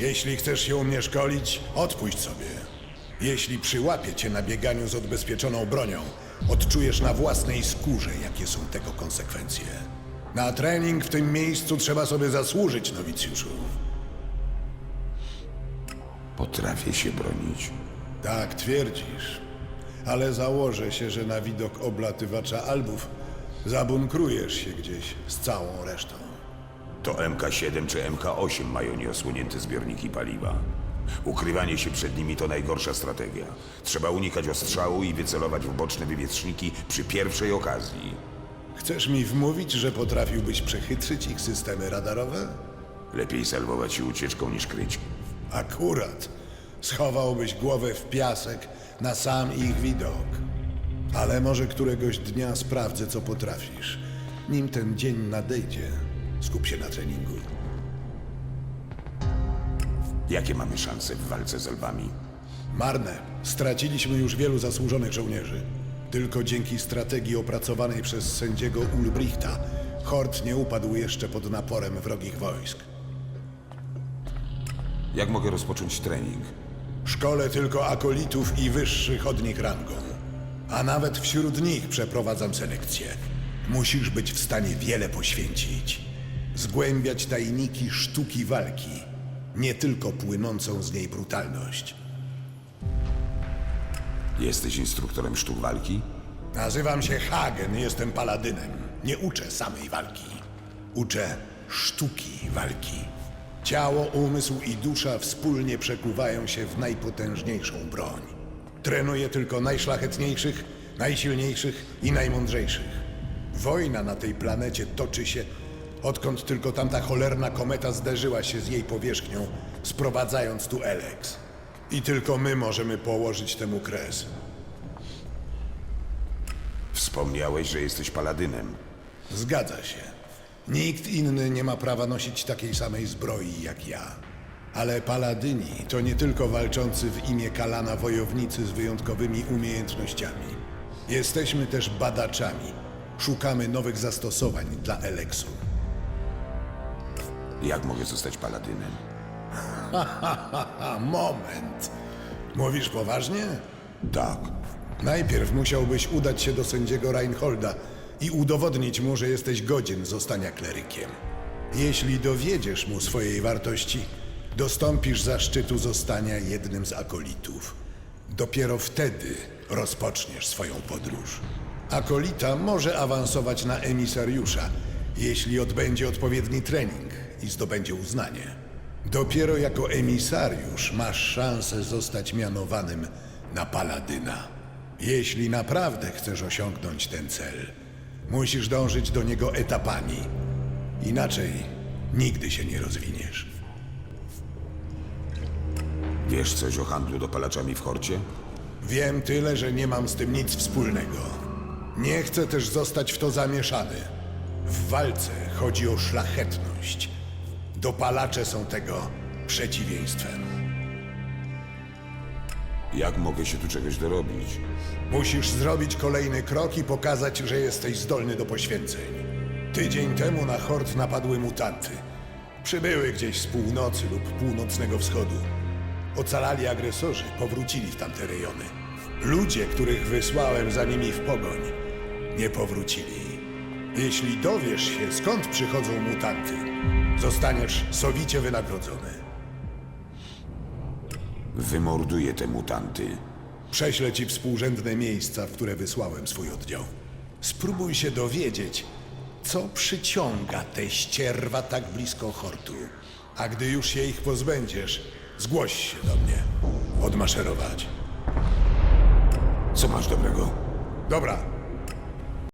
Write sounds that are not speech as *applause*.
Jeśli chcesz się u mnie szkolić, odpuść sobie. Jeśli przyłapię cię na bieganiu z odbezpieczoną bronią, odczujesz na własnej skórze, jakie są tego konsekwencje. Na trening w tym miejscu trzeba sobie zasłużyć, nowicjuszu. Potrafię się bronić. Tak twierdzisz, ale założę się, że na widok oblatywacza albów zabunkrujesz się gdzieś z całą resztą. To MK7 czy MK8 mają nieosłonięte zbiorniki paliwa. Ukrywanie się przed nimi to najgorsza strategia. Trzeba unikać ostrzału i wycelować w boczne wywietrzniki przy pierwszej okazji. Chcesz mi wmówić, że potrafiłbyś przechytrzyć ich systemy radarowe? Lepiej salwować się ucieczką niż kryć. Akurat. Schowałbyś głowę w piasek na sam ich widok. Ale może któregoś dnia sprawdzę, co potrafisz. Nim ten dzień nadejdzie, skup się na treningu. Jakie mamy szanse w walce z elbami? Marne. Straciliśmy już wielu zasłużonych żołnierzy. Tylko dzięki strategii opracowanej przez sędziego Ulbrichta Hort nie upadł jeszcze pod naporem wrogich wojsk. Jak mogę rozpocząć trening? Szkole tylko akolitów i wyższych od nich rangą. A nawet wśród nich przeprowadzam selekcję. Musisz być w stanie wiele poświęcić. Zgłębiać tajniki sztuki walki, nie tylko płynącą z niej brutalność. Jesteś instruktorem sztuk walki? Nazywam się Hagen, jestem paladynem. Nie uczę samej walki. Uczę sztuki walki. Ciało, umysł i dusza wspólnie przekuwają się w najpotężniejszą broń. Trenuję tylko najszlachetniejszych, najsilniejszych i najmądrzejszych. Wojna na tej planecie toczy się, odkąd tylko tamta cholerna kometa zderzyła się z jej powierzchnią, sprowadzając tu Elex. I tylko my możemy położyć temu kres. Wspomniałeś, że jesteś paladynem. Zgadza się. Nikt inny nie ma prawa nosić takiej samej zbroi jak ja. Ale paladyni to nie tylko walczący w imię Kalana wojownicy z wyjątkowymi umiejętnościami. Jesteśmy też badaczami. Szukamy nowych zastosowań dla Eleksu. Jak mogę zostać paladynem? *laughs* Moment. Mówisz poważnie? Tak. Najpierw musiałbyś udać się do sędziego Reinholda i udowodnić mu, że jesteś godzien zostania klerykiem. Jeśli dowiedziesz mu swojej wartości, dostąpisz zaszczytu zostania jednym z akolitów. Dopiero wtedy rozpoczniesz swoją podróż. Akolita może awansować na emisariusza, jeśli odbędzie odpowiedni trening i zdobędzie uznanie. Dopiero jako emisariusz masz szansę zostać mianowanym na paladyna. Jeśli naprawdę chcesz osiągnąć ten cel, musisz dążyć do niego etapami. Inaczej nigdy się nie rozwiniesz. Wiesz coś o handlu dopalaczami w Horcie? Wiem tyle, że nie mam z tym nic wspólnego. Nie chcę też zostać w to zamieszany. W walce chodzi o szlachetność. Dopalacze są tego przeciwieństwem. Jak mogę się tu czegoś dorobić? Musisz zrobić kolejny krok i pokazać, że jesteś zdolny do poświęceń. Tydzień temu na hort napadły mutanty. Przybyły gdzieś z północy lub północnego wschodu. Ocalali agresorzy powrócili w tamte rejony. Ludzie, których wysłałem za nimi w pogoń, nie powrócili. Jeśli dowiesz się, skąd przychodzą mutanty, zostaniesz sowicie wynagrodzony. Wymorduję te mutanty. Prześlę ci współrzędne miejsca, w które wysłałem swój oddział. Spróbuj się dowiedzieć, co przyciąga te ścierwa tak blisko hortu. A gdy już się ich pozbędziesz, zgłoś się do mnie. Odmaszerować. Co masz dobrego? Dobra,